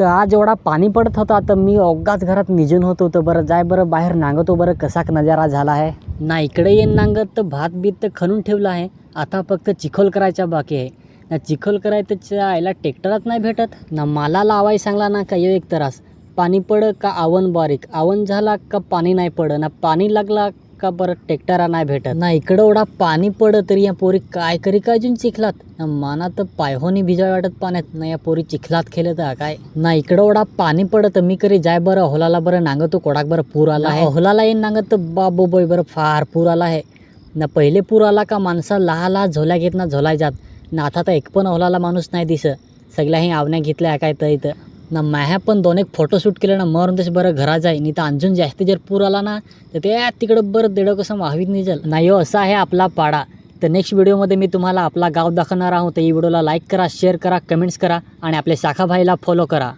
तर आज एवढा पाणी पडत होता तर मी अवघाच घरात निजून होतो तर बरं जाय बरं बाहेर नांगतो बरं कसा नजारा झाला आहे. ना इकडे येईन नांगत तर भात बीत तर खणून ठेवलं आहे. आता फक्त चिखल करायचा बाकी आहे. ना चिखल करायचं आईला ट्रॅक्टरच नाही भेटत ना मला लावाय सांगला ना का ये एक त्रास. पाणी पड का आवन बारीक? आवन झाला का पाणी नाही पड? ना पाणी लागला का बरं ट्रॅक्टरा नाही भेटत? ना इकडं एवढा पाणी पड तरी या पोरी काय करी काय अजून चिखलात? ना माना तर पायहोनी भिजाय वाटत पाण्यात. ना या पोरी चिखलात खेळत काय? ना इकडं एवढा पाणी पडत मी करी जाय बरं होलाला बरं नांगतो कोडाक बरं पूर आला आहे. होलाला येईन नांगत तर बाबो बोय बरं फार पूर आला आहे. ना पहिले पूर आला का माणसा लहा लहा झोल्या घेत ना झोलाय जात. ना आता तर एक पण होलाला माणूस नाही दिस सगळ्याही आवण्या घेतल्या काय तर इथं. ना माह्या पण दोन एक फोटोशूट केलं ना मरून तसे बरं घरा जाई नाही तर अंजून जास्त जर पूर आला ना तर ते तिकडं बरं देडं कसं वाहवीत निजल नाही हो असा आहे आपला पाडा. तर नेक्स्ट व्हिडिओमध्ये मी तुम्हाला आपला गाव दाखवणार आहोत. तर ही व्हिडिओला लाईक करा शेअर करा कमेंट्स करा आणि आपल्या शाखा भाईला फॉलो करा.